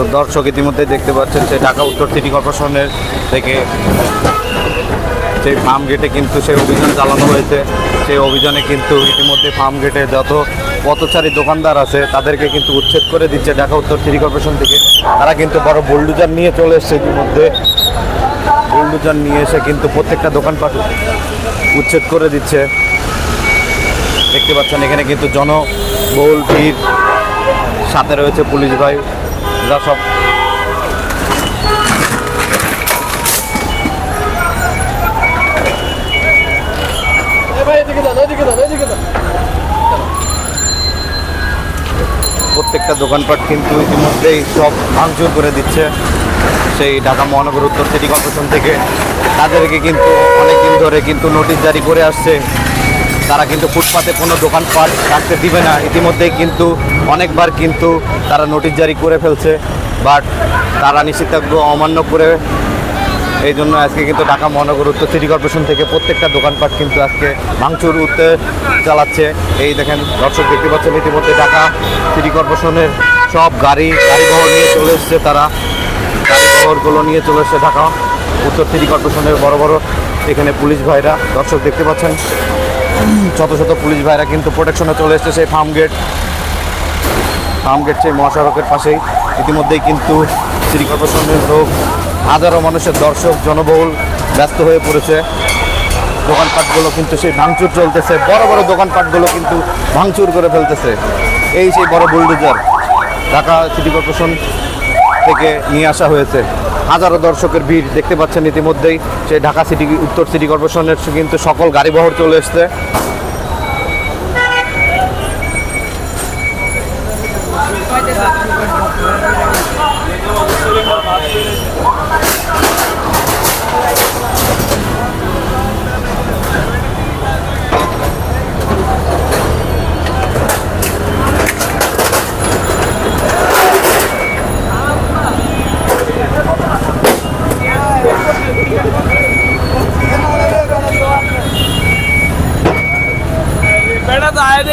তো দর্শক ইতিমধ্যে দেখতে পাচ্ছেন যে ঢাকা উত্তর সিটি কর্পোরেশনের থেকে সেই ফার্ম গেটে কিন্তু সেই অভিযান চালানো হয়েছে। সেই অভিযানে কিন্তু ইতিমধ্যে ফার্ম গেটে যত পথচারী দোকানদার আছে, তাদেরকে কিন্তু উচ্ছেদ করে দিচ্ছে ঢাকা উত্তর সিটি কর্পোরেশন থেকে। তারা কিন্তু বড় বোল্ডুজার নিয়ে চলে এসছে ইতিমধ্যে। বোল্ডুজার নিয়ে এসে কিন্তু প্রত্যেকটা দোকানপাট উচ্ছেদ করে দিচ্ছে। দেখতে পাচ্ছেন, এখানে কিন্তু জনবহুল ভিড়। সাথে রয়েছে পুলিশ ভাই। যা সব প্রত্যেকটা দোকানপাট কিন্তু ইতিমধ্যেই সব ভাঙচুর করে দিচ্ছে। সেই ঢাকা মহানগর উত্তর সিটি কর্পোরেশন থেকে। তাদেরকে কিন্তু অনেক দিন ধরে কিন্তু নোটিশ জারি করে আসছে। তারা কিন্তু ফুটপাতে কোনো দোকানপাট রাখতে দিবে না। ইতিমধ্যেই কিন্তু অনেকবার কিন্তু তারা নোটিশ জারি করে ফেলছে বাট তারা নিষেধাজ্ঞা অমান্য করে এই জন্য আজকে কিন্তু ঢাকা মহানগর উত্তর সিটি কর্পোরেশন থেকে প্রত্যেকটা দোকানপাট কিন্তু আজকে ভাঙচুর উঠতে চালাচ্ছে। এই দেখেন দর্শক দেখতে পাচ্ছেন, ইতিমধ্যে ঢাকা সিটি কর্পোরেশনের সব গাড়ি, গাড়িবহর নিয়ে চলে এসছে তারা। গাড়িবহরগুলো নিয়ে চলে এসছে ঢাকা উত্তর সিটি কর্পোরেশনের বড় বড় এখানে পুলিশ ভাইরা। দর্শক দেখতে পাচ্ছেন শত শত পুলিশ ভাইরা কিন্তু প্রোটেকশনে চলে এসছে সেই ফার্ম গেট ফার্ম গেট সেই মহাসড়কের পাশেই। ইতিমধ্যেই কিন্তু সিটি কর্পোরেশনের লোক, হাজারো মানুষের দর্শক, জনবহুল ব্যস্ত হয়ে পড়েছে। দোকানপাটগুলো কিন্তু সেই ভাঙচুর চলতেছে। বড় বড় দোকানপাটগুলো কিন্তু ভাঙচুর করে ফেলতেছে। এই সেই বড় বুলডোজার ঢাকা সিটি কর্পোরেশন থেকে নিয়ে আসা হয়েছে। হাজারো দর্শকের ভিড় দেখতে পাচ্ছেন ইতিমধ্যেই। সেই ঢাকা সিটি, উত্তর সিটি কর্পোরেশনের কিন্তু সকল গাড়িবহর চলে এসছে।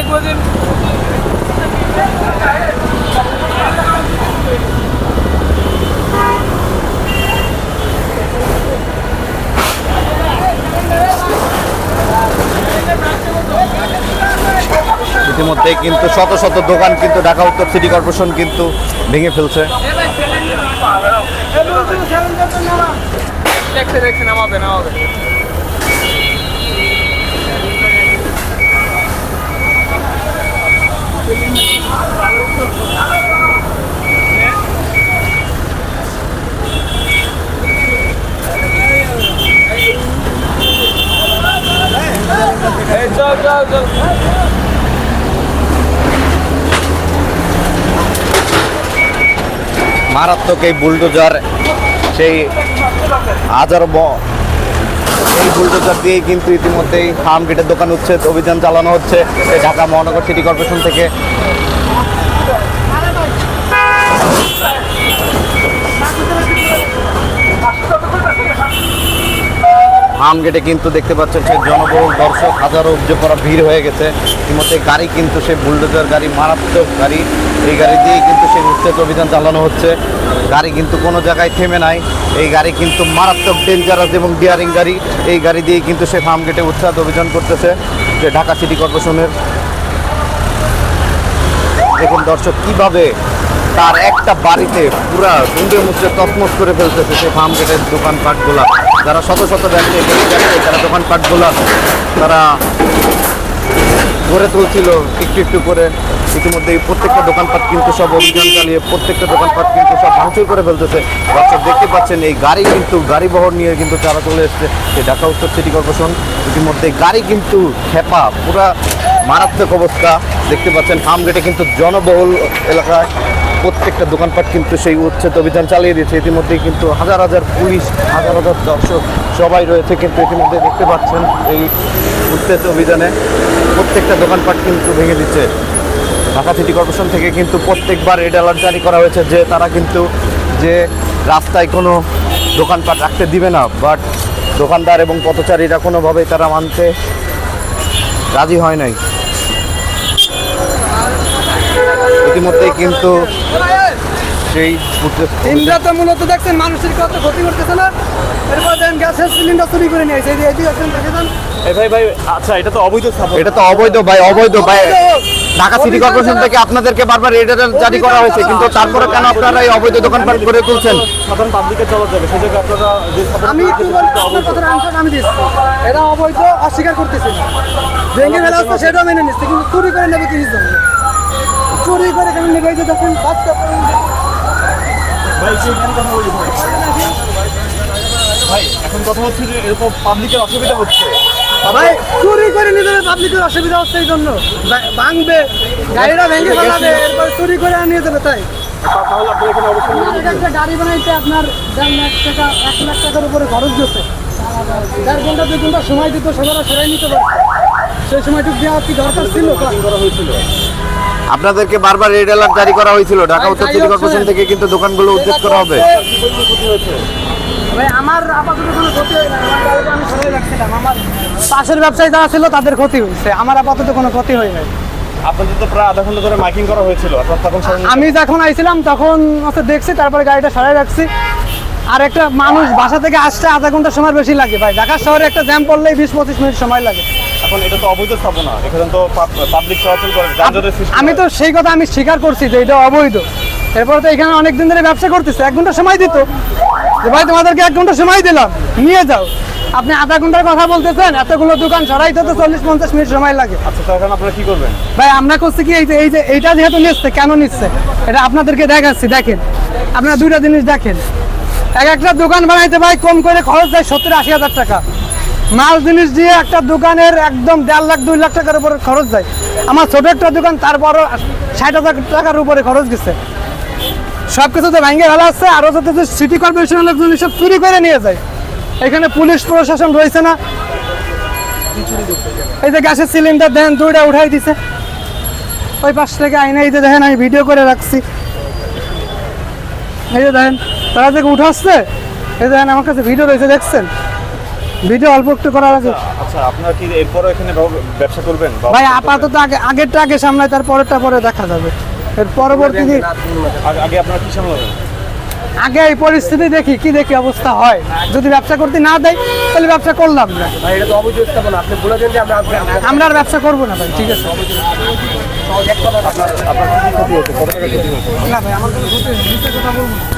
কোনোদিন ইতিমধ্যে কিন্তু শত শত দোকান কিন্তু ঢাকা উত্তর সিটি কর্পোরেশন কিন্তু ভেঙে ফেলছে। দেখছে দেখছে নামাবে নামাবে। মারাত্মক এই বুলডোজার, সেই হাজার ব- এই বুলডোজার দিয়েই কিন্তু ইতিমধ্যেই ফার্ম গেটের দোকান উচ্ছেদ অভিযান চালানো হচ্ছে। ঢাকা মহানগর সিটি কর্পোরেশন থেকে ফার্ম গেটে কিন্তু দেখতে পাচ্ছেন সেই জনবহুল দর্শক, হাজারো উপজে করা ভিড় হয়ে গেছে। ইতিমধ্যে গাড়ি কিন্তু সেই বুলডোজার গাড়ি, মারাত্মক গাড়ি, এই গাড়ি দিয়ে কিন্তু সেই উচ্ছেদ অভিযান চালানো হচ্ছে। গাড়ি কিন্তু কোনো জায়গায় থেমে নাই। এই গাড়ি কিন্তু মারাত্মক ডেঞ্জারাস এবং ডিয়ারিং গাড়ি। এই গাড়ি দিয়ে কিন্তু সে ফার্ম গেটে উচ্ছেদ অভিযান করতেছে, যে ঢাকা সিটি কর্পোরেশনের। দেখুন দর্শক, কীভাবে তার একটা বাড়িতে পুরা গুন্ডে মুচড়ে তসমস করে ফেলতেছে সে ফার্ম গেটের দোকানপাটগুলা। যারা শত শত ব্যবসায়ী ব্যবসায়ী যারা দোকানপাটগুলা তারা গড়ে তুলছিল একটু একটু করে। ইতিমধ্যে প্রত্যেকটা দোকানপাট কিন্তু সব অভিযান চালিয়ে প্রত্যেকটা দোকানপাট কিন্তু সব ভাঙচুর করে ফেলতেছে। বাচ্চা দেখতে পাচ্ছেন, এই গাড়ি কিন্তু গাড়ি বহর নিয়ে কিন্তু তারা চলে এসছে। এই ঢাকা উত্তর সিটি কর্পোরেশন ইতিমধ্যে গাড়ি কিন্তু খেপা, পুরা মারাত্মক অবস্থা। দেখতে পাচ্ছেন ফার্ম গেটে কিন্তু জনবহুল এলাকায় প্রত্যেকটা দোকানপাট কিন্তু সেই উচ্ছেদ অভিযান চালিয়ে দিয়েছে। ইতিমধ্যেই কিন্তু হাজার হাজার পুলিশ, হাজার হাজার দর্শক সবাই রয়েছে কিন্তু ইতিমধ্যে দেখতে পাচ্ছেন এই উচ্ছেদ অভিযানে। প্রত্যেকটা দোকানপাট কিন্তু ভেঙে দিচ্ছে। ঢাকা সিটি কর্পোরেশন থেকে কিন্তু প্রত্যেকবার রেড অ্যালার্ট জারি করা হয়েছে যে তারা কিন্তু যে রাস্তায় কোনো দোকানপাট রাখতে দিবে না, বাট দোকানদার এবং পথচারীরা কোনোভাবেই তারা মানতে রাজি হয় নাই। ইতিমধ্যেই কিন্তু সেই ইন্দ্রা তো মূলত দেখছেন মানুষের কত ক্ষতি করতেছে না। এরপর দেন গ্যাসের সিলিন্ডার চুরি করে নিয়ে এই যে এদিকে আছেন দেখে এই ভাই ভাই আচ্ছা এটা তো অবৈধ স্থাপন। এটা তো অবৈধ ভাই অবৈধ ভাই। ঢাকা সিটি কর্পোরেশন থেকে আপনাদেরকে বারবার রেড জারি করা হয়েছে কিন্তু তারপরে কেন আপনারা এই অবৈধ দোকানপাট করে তুলছেন? সাধারণ পাবলিকে চলা যাবে সেই জায়গায় আপনারা যে স্থাপন আমি একটু বলি, আপনার কথার আনসার আমি দিচ্ছি। এটা অবৈধ অস্বীকার করতেছি। ভেঙে ফেলা হচ্ছে সেটাও মেনে নিচ্ছে কিন্তু চুরি করে নেবে কি জন্য চুরি করে কেন নেবে যে দেখেন বাচ্চা ভাই ভাই। এখন কথা হচ্ছে যে এরকম পাবলিকের অসুবিধা হচ্ছে। ভাই চুরি করে নিতে পাবলিকের অসুবিধা হচ্ছে এই জন্য। ভাঙবে গাড়িটা ভেঙে ফেলাবে এরপর চুরি করে নিয়ে যাবে তাই। তাহলে আপনার এখানে অবশ্যই একটা গাড়ি বানাইতে আপনার দেড় লাখ টাকা এক লাখ টাকার উপরে খরচ দিচ্ছে দেড় ঘণ্টা দুই ঘণ্টা সময় দিত সবাই সরাই নিতে পারত। সেই সময়টুকু দেওয়া কি দরকার ছিল? করা হয়েছিল আপনাদেরকে বারবার রেড অ্যালার্ট জারি করা হয়েছিল। ঢাকা উত্তর সিটি কর্পোরেশন থেকে কিন্তু দোকানগুলো উচ্ছেদ করা হবে। আমার আপাতত কোনো ক্ষতি হয় না। আমি সরাই রাখছিলাম। আমার পাশের ব্যবসায়ী যারা ছিল তাদের ক্ষতি হয়েছে। আমার আপাতত কোনো ক্ষতি হয় নাই। আপনাদের তো প্রায় আধা ঘণ্টা ধরে মাইকিং করা হয়েছিল। তখন আমি যখন আইছিলাম তখন দেখছি তারপরে গাড়িটা সরাই রাখছি। আর একটা মানুষ বাসা থেকে আসতে আধা ঘণ্টা সময় বেশি লাগে ভাই। ঢাকা শহরে একটা জ্যাম পড়লেই বিশ পঁচিশ মিনিট সময় লাগে। এখন এটা তো অবৈধ স্থাপনা। এখানে তো পাবলিক চলাচল করে আমি তো সেই কথা আমি স্বীকার করছি যে এটা অবৈধ। এরপরে তো এখানে অনেক দিন ধরে ব্যবসা করতেছে। এক ঘণ্টা সময় দিত। যে ভাই তোমাদেরকে এক ঘণ্টা সময় দিলাম। নিয়ে যাও। আপনি আধা ঘণ্টার কথা বলতেছেন এতগুলো দোকান সরাইতে তো চল্লিশ পঞ্চাশ মিনিট সময় লাগে। আচ্ছা তো এখন আপনারা কি করবেন? ভাই আমরা করছি কি এই যে এই যে এইটা যেহেতু নিচ্ছে কেন নিচ্ছে? এটা আপনাদেরকে দেখাচ্ছি দেখেন। আপনারা দুইটা জিনিস দেখেন। এক একটা দোকান বানাইতে ভাই কম করে খরচ যায় সত্তর আশি হাজার টাকা। মাল জিনিস দিয়ে একটা দোকানের একদম দেড় লাখ, দুই লাখ টাকার উপরে খরচ যায় আমার ছোট একটা দোকান তারপরও ষাট হাজার টাকার উপরে খরচ গেছে। সব কিছু তো ভেঙে ফেলা হচ্ছে আরও যাতে সিটি কর্পোরেশনের লোকজন সব চুরি করে নিয়ে যায়। এখানে পুলিশ প্রশাসন রয়েছে না। এই যে গ্যাসের সিলিন্ডার দেন, দুইটা উঠাই দিছে। ওই পাশ থেকে আইনে এই যে দেখেন, আমি ভিডিও করে রাখছি। এই যে দেখেন তারা থেকে উঠাচ্ছে এই দেখেন আমার কাছে ভিডিও রয়েছে দেখছেন? ভিডিও অল্প একটু করা আছে আচ্ছা আপনারা কি এরপরও এখানে ব্যবসা করবেন ভাই আপাতত আগে আগেরটা আগে সামলায় তার পরেরটা পরে দেখা যাবে। এর পরবর্তী দিন আগে- আপনারা কি সামলাবেন? আগে এই পরিস্থিতি দেখি কি দেখি অবস্থা হয়। যদি ব্যবসা করতে না দেয় তাহলে ব্যবসা করলাম না। আমরা আর ব্যবসা করব না ভাই ঠিক আছে। না ভাই আমার কোনো কথা বলব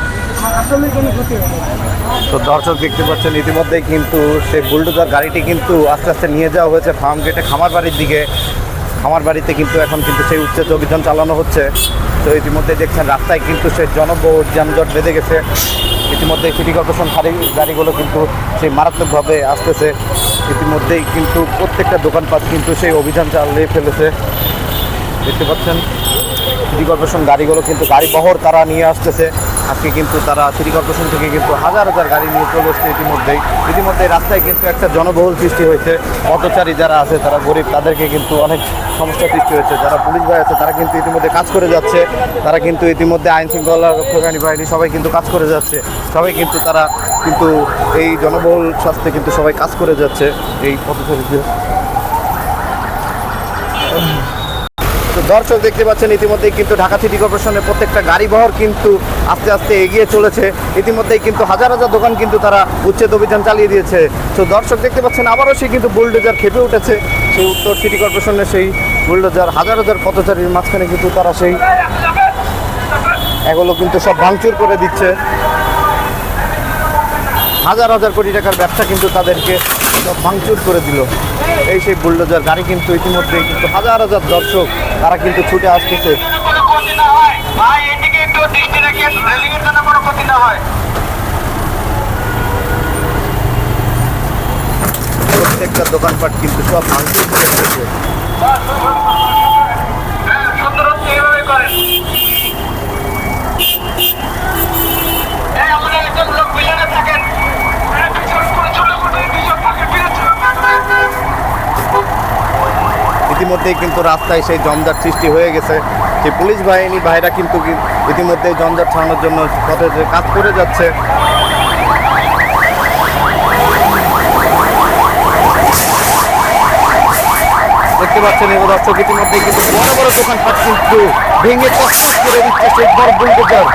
তো দর্শক দেখতে পাচ্ছেন, ইতিমধ্যেই কিন্তু সেই বুলডোজার গাড়িটি কিন্তু আস্তে আস্তে নিয়ে যাওয়া হয়েছে ফার্ম গেটে খামার বাড়ির দিকে। খামার বাড়িতে কিন্তু এখন কিন্তু সেই উচ্ছেদ অভিযান চালানো হচ্ছে। তো ইতিমধ্যে দেখছেন, রাস্তায় কিন্তু সেই জনবহুল যানজট বেঁধে গেছে। ইতিমধ্যে সিটি কর্পোরেশন গাড়ি গাড়িগুলো কিন্তু সেই মারাত্মকভাবে আসতেছে। ইতিমধ্যেই কিন্তু প্রত্যেকটা দোকানপাট কিন্তু সেই অভিযান চালিয়ে ফেলেছে। দেখতে পাচ্ছেন, সিটি কর্পোরেশন গাড়িগুলো কিন্তু গাড়ি বহর তারা নিয়ে আসতেছে। আজকে কিন্তু তারা সিটি কর্পোরেশন থেকে কিন্তু হাজার হাজার গাড়ি নিয়ে চলে এসছে ইতিমধ্যেই ইতিমধ্যে রাস্তায় কিন্তু একটা জনবহুল সৃষ্টি হয়েছে। পথচারী যারা আছে, তারা গরিব, তাদেরকে কিন্তু অনেক সমস্যা সৃষ্টি হয়েছে। যারা পুলিশ ভাই আছে, তারা কিন্তু ইতিমধ্যে কাজ করে যাচ্ছে। তারা কিন্তু ইতিমধ্যে আইন শৃঙ্খলা রক্ষাকারী বাহিনী সবাই কিন্তু কাজ করে যাচ্ছে। সবাই কিন্তু তারা কিন্তু এই জনবহুল স্বাস্থ্যে কিন্তু সবাই কাজ করে যাচ্ছে এই পথচারীদের। তো দর্শক দেখতে পাচ্ছেন, ইতিমধ্যেই কিন্তু ঢাকা সিটি কর্পোরেশনের প্রত্যেকটা গাড়ি বহর কিন্তু আস্তে আস্তে এগিয়ে চলেছে। ইতিমধ্যেই কিন্তু হাজার হাজার দোকান কিন্তু তারা উচ্ছেদ অভিযান চালিয়ে দিয়েছে। তো দর্শক দেখতে পাচ্ছেন, আবারও সে কিন্তু বুলডোজার খেপে উঠেছে। সেই উত্তর সিটি কর্পোরেশনের সেই বুলডোজার, হাজার হাজার পথচারীর মাঝখানে কিন্তু তারা সেই এগুলো কিন্তু সব ভাঙচুর করে দিচ্ছে। হাজার হাজার কোটি টাকার ব্যবসা কিন্তু তাদেরকে ভাঙচুর করে দিল। এই সেই বুলডোজার গাড়ি কিন্তু ইতিমধ্যে কিন্তু হাজার হাজার দর্শক, তারা কিন্তু ছুটে আসতেছে। প্রত্যেকটা দোকানপাট কিন্তু সব ভাঙচুর করে দিয়েছে হ্যাঁ, সুন্দর হচ্ছে এইভাবে করেন এই আমাদের একজন লোক পিছনে থাকেন হ্যাঁ, পিছন করে ছোট ছোট পিছন থাকে ফিরেছে ইতিমধ্যেই কিন্তু রাস্তায় সেই জমজট সৃষ্টি হয়ে গেছে। সেই পুলিশ বাহিনী, ভাইরা কিন্তু ইতিমধ্যেই জমজট ছাড়ানোর জন্য পথে কাজ করে যাচ্ছে। দেখতে পাচ্ছেন, এবার দর্শক ইতিমধ্যেই কিন্তু বড় বড় দোকানপাট কিন্তু ভেঙে তসতস করে দিচ্ছে সেই বড় বুলডোজার।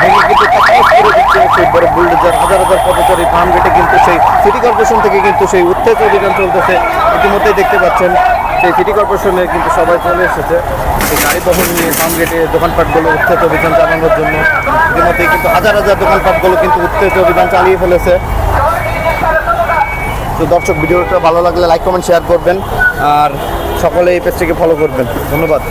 ভেঙে কিন্তু করে দিচ্ছে সেই বড় বুলডোজার। হাজার হাজার পথচারী ফার্ম গেটে কিন্তু সেই সিটি কর্পোরেশন থেকে কিন্তু সেই উত্তেজ অভিযান চলতেছে। ইতিমধ্যেই দেখতে পাচ্ছেন সেই সিটি কর্পোরেশনে কিন্তু সবাই চলে এসেছে। সেই গাড়ি বহন নিয়ে ফার্ম গেটে দোকানপাটগুলো উত্তেজ অভিযান চালানোর জন্য। ইতিমধ্যেই কিন্তু হাজার হাজার দোকানপাটগুলো কিন্তু উত্তেজ অভিযান চালিয়ে ফেলেছে। তো দর্শক, ভিডিওটা ভালো লাগলে লাইক কমেন্ট শেয়ার করবেন। আর সকলে এই পেজটিকে ফলো করবেন। ধন্যবাদ।